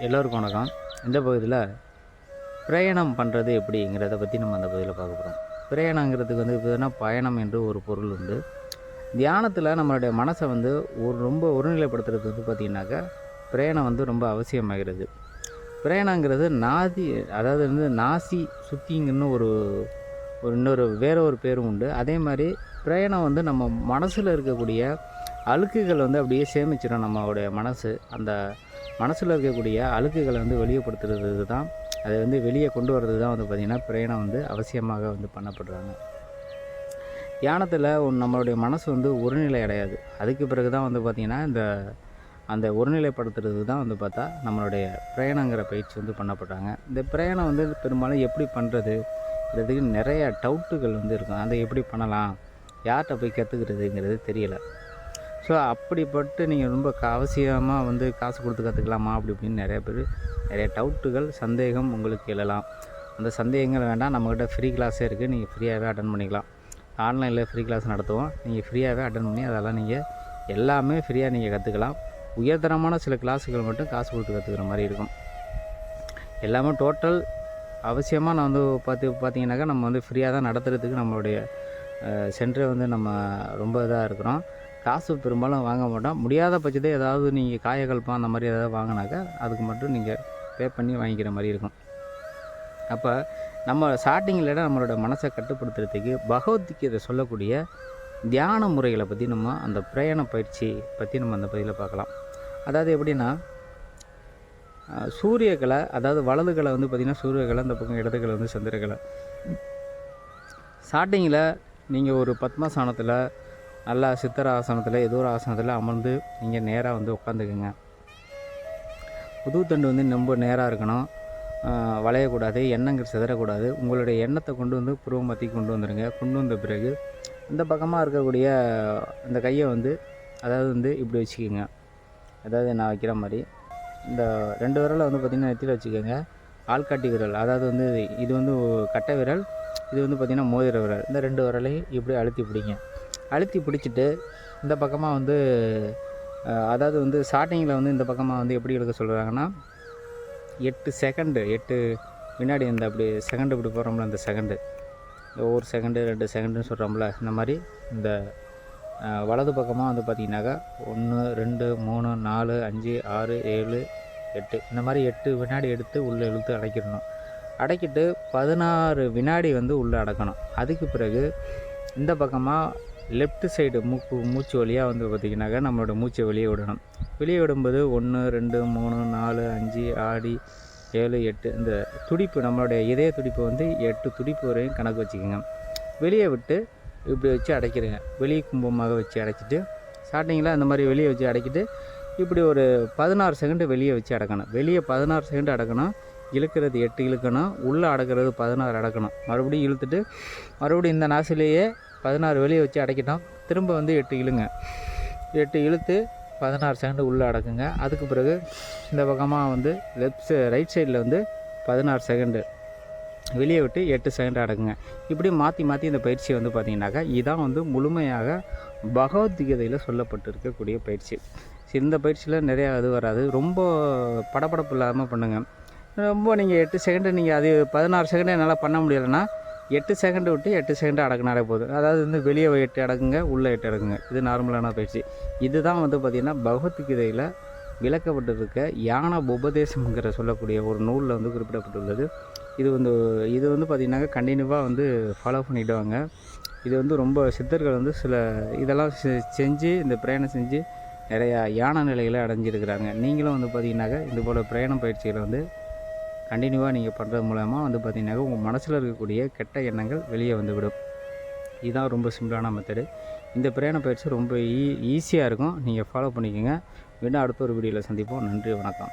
எல்லோருக்கும் வணக்கம். இந்த பகுதியில் பிரயாணம் பண்ணுறது எப்படிங்கிறத பற்றி நம்ம அந்த பகுதியில் பார்க்க போகிறோம். பிரயாணங்கிறதுக்கு வந்து பார்த்தீங்கன்னா பயணம் என்று ஒரு பொருள் உண்டு. தியானத்தில் நம்மளுடைய மனசை வந்து ஒரு ரொம்ப ஒருநிலைப்படுத்துறது வந்து பார்த்திங்கனாக்கா பிரயாணம் வந்து ரொம்ப அவசியமாகிறது. பிரயாணங்கிறது நாதி அதாவது வந்து நாசி சுத்திங்கன்னு ஒரு ஒரு இன்னொரு வேற ஒரு பேரும் உண்டு. அதே மாதிரி பிரயாணம் வந்து நம்ம மனசில் இருக்கக்கூடிய அழுக்குகள் வந்து அப்படியே சேமிச்சிடும் நம்மளுடைய மனசு. அந்த மனசில் இருக்கக்கூடிய அழுக்குகளை வந்து வெளியப்படுத்துறது தான் அதை வந்து வெளியே கொண்டு வர்றது தான் வந்து பார்த்திங்கன்னா பிரயாணம் வந்து அவசியமாக வந்து பண்ணப்படுறாங்க. தியானத்தில் நம்மளுடைய மனசு வந்து ஒருநிலை அடையாது. அதுக்கு பிறகு தான் வந்து பார்த்திங்கன்னா இந்த அந்த ஒருநிலைப்படுத்துறது தான் வந்து பார்த்தா நம்மளுடைய பிரயாணங்கிற பயிற்சி வந்து பண்ணப்படுறாங்க. இந்த பிரயாணம் வந்து பெரும்பாலும் எப்படி பண்ணுறது இதுக்கு நிறைய டவுட்டுகள் வந்து இருக்கும். அதை எப்படி பண்ணலாம்? யார்கிட்ட போய் கற்றுக்கிறதுங்கிறது தெரியலை. ஸோ அப்படிப்பட்டு நீங்கள் ரொம்ப அவசியமாக வந்து காசு கொடுத்து கற்றுக்கலாமா அப்படி இப்படின்னு நிறைய பேர் நிறைய டவுட்டுகள் சந்தேகம் உங்களுக்கு எழலாம். அந்த சந்தேகங்கள் வேண்டாம். நம்மக்கிட்ட ஃப்ரீ கிளாஸே இருக்குது நீங்கள் ஃப்ரீயாகவே அட்டன் பண்ணிக்கலாம். ஆன்லைனில் ஃப்ரீ கிளாஸ் நடத்துவோம். நீங்கள் ஃப்ரீயாகவே அட்டன் பண்ணி அதெல்லாம் நீங்கள் எல்லாமே ஃப்ரீயாக நீங்கள் கற்றுக்கலாம் உயர்தரமான சில கிளாஸுகள் மட்டும் காசு கொடுத்து கற்றுக்கிற மாதிரி இருக்கும். எல்லாமே டோட்டல் அவசியமாக நான் வந்து பார்த்து பார்த்தீங்கன்னாக்கா நம்ம வந்து ஃப்ரீயாக தான் நடத்துகிறதுக்கு நம்மளுடைய சென்டரை வந்து நம்ம ரொம்ப இதாக இருக்கிறோம். காசு பெரும்பாலும் வாங்க மாட்டோம். முடியாத பட்சத்தை ஏதாவது நீங்கள் காயக்கல்பம் அந்த மாதிரி ஏதாவது வாங்கினாக்கா அதுக்கு மட்டும் நீங்கள் பே பண்ணி வாங்கிக்கிற மாதிரி இருக்கும். அப்போ நம்ம ஸ்டார்டிங்கில் நம்மளோட மனசை கட்டுப்படுத்துறதுக்கு பகவத்கீதை சொல்லக்கூடிய தியான முறைகளை பற்றி நம்ம அந்த பிரயாண பயிற்சி பற்றி நம்ம அந்த பகுதியில் பார்க்கலாம். அதாவது எப்படின்னா சூரியகலை அதாவது வலதுகளை வந்து பார்த்திங்கன்னா சூரியகலை அந்த பக்கம் இடதுகளை வந்து சந்திரகலை ஸ்டார்டிங்கில் நீங்கள் ஒரு பத்மசானத்தில் நல்லா சித்தர ஆசனத்தில் எதோ ஒரு ஆசனத்தில் அமர்ந்து நீங்கள் நேராக வந்து உட்காந்துக்குங்க புதுத்தண்டு வந்து ரொம்ப நேராக இருக்கணும். வளையக்கூடாது எண்ணங்கள் சிதறக்கூடாது. உங்களுடைய எண்ணத்தை கொண்டு வந்து புருவ மத்தி கொண்டு வந்துடுங்க கொண்டு வந்த பிறகு இந்த பக்கமாக இருக்கக்கூடிய இந்த கையை வந்து அதாவது வந்து இப்படி வச்சுக்கோங்க. அதாவது நான் வைக்கிற மாதிரி. இந்த ரெண்டு விரலை வந்து பார்த்திங்கன்னா நெத்தியில் வச்சுக்கோங்க. ஆள்காட்டி விரல் அதாவது வந்து இது வந்து கட்டை விரல் இது வந்து பார்த்திங்கன்னா மோதிர விரல். இந்த ரெண்டு விரலையும் இப்படி அழுத்தி பிடிங்க. அழுத்தி பிடிச்சிட்டு இந்த பக்கமாக வந்து அதாவது வந்து ஸ்டார்டிங்கில் வந்து இந்த பக்கமாக வந்து எப்படி இழுக்க சொல்கிறாங்கன்னா எட்டு செகண்டு எட்டு வினாடி இந்த அப்படி செகண்டு இப்படி போகிறோம்ல அந்த செகண்டு ஒவ்வொரு ஒரு செகண்டு ரெண்டு செகண்டுன்னு சொல்கிறோம்ல இந்த மாதிரி இந்த வலது பக்கமாக வந்து பார்த்திங்கனாக்கா ஒன்று ரெண்டு மூணு நாலு அஞ்சு ஆறு ஏழு எட்டு. இந்த மாதிரி எட்டு வினாடி எடுத்து உள்ளே இழுத்து அடைக்கிடணும் அடைக்கிட்டு பதினாறு வினாடி வந்து உள்ளே அடக்கணும். அதுக்கு பிறகு இந்த பக்கமாக லெஃப்ட் சைடு மூக்கு மூச்சு வழியாக வந்து பார்த்திங்கனாக்கா நம்மளோட மூச்சை வெளியே விடணும். வெளியே விடும்போது ஒன்று ரெண்டு மூணு நாலு அஞ்சு ஆடி ஏழு எட்டு இந்த துடிப்பு நம்மளுடைய இதய துடிப்பு வந்து எட்டு துடிப்பு வரையும் கணக்கு வச்சுக்கோங்க. வெளியே விட்டு இப்படி வச்சு அடைக்கிறேங்க. வெளியே கும்பமாக வச்சு அடைச்சிட்டு ஸ்டார்டிங்கில் அந்த மாதிரி வெளியே வச்சு அடைக்கிட்டு இப்படி ஒரு பதினாறு செகண்டு வெளியே வச்சு அடக்கணும். வெளியே பதினாறு செகண்டு அடக்கணும். இழுக்கிறது எட்டு இழுக்கணும். உள்ளே அடக்கிறது பதினாறு அடக்கணும். மறுபடியும் இழுத்துட்டு மறுபடியும் இந்த நாசிலேயே பதினாறு வெளியே வச்சு அடைக்கிட்டோம். திரும்ப வந்து எட்டு இழுங்க. எட்டு இழுத்து பதினாறு செகண்டு உள்ளே அடக்குங்க. அதுக்கு பிறகு இந்த பக்கமாக வந்து லெஃப்ட் சை ரைட் சைடில் வந்து பதினாறு செகண்டு வெளியே விட்டு எட்டு செகண்ட் அடக்குங்க. இப்படி மாற்றி மாற்றி இந்த பயிற்சியை வந்து பார்த்தீங்கன்னாக்கா இதான் வந்து முழுமையாக பகவத்கீதையில் சொல்லப்பட்டிருக்கக்கூடிய பயிற்சி. இந்த பயிற்சியில் நிறையா இது வராது. ரொம்ப படபடப்பு இல்லாமல் பண்ணுங்கள் ரொம்ப நீங்கள் எட்டு செகண்டு நீங்கள் அது பதினாறு செகண்டு என்னால் பண்ண முடியலைன்னா எட்டு செகண்டு விட்டு எட்டு செகண்டு அடக்குனாலே போதும். அதாவது வந்து வெளியே எட்டு அடக்குங்க உள்ளே எட்டு அடக்குங்க. இது நார்மலான பயிற்சி. இதுதான் வந்து பார்த்திங்கன்னா பகவத்கீதையில் விளக்கப்பட்டிருக்க யான உபதேசம்ங்கிற சொல்லக்கூடிய ஒரு நூலில் வந்து குறிப்பிடப்பட்டுள்ளது. இது வந்து இது வந்து பார்த்திங்கனாக்கா கண்டினியூவாக வந்து ஃபாலோ பண்ணிவிடுவாங்க இது வந்து ரொம்ப சித்தர்கள் வந்து சில இதெல்லாம் செ- செஞ்சு இந்த பிரயாணம் செஞ்சு நிறையா யான நிலைகளை அடைஞ்சிருக்கிறாங்க. நீங்களும் வந்து பார்த்திங்கனாக்கா இது போல் பிரயாணம் பயிற்சிகளை வந்து கண்டினியூவாக நீங்கள் பண்ணுறது மூலமாக வந்து பார்த்திங்கனாக்கா உங்கள் மனசில் இருக்கக்கூடிய கெட்ட எண்ணங்கள் வெளியே வந்துவிடும். இதுதான் ரொம்ப சிம்பிளான மெத்தடு இந்த பிரயாண பயிற்சி ரொம்ப ஈ ஈஸியாக இருக்கும். நீங்கள் ஃபாலோ பண்ணிக்கோங்க. மீண்டும் அடுத்த ஒரு வீடியோவில் சந்திப்போம். நன்றி வணக்கம்.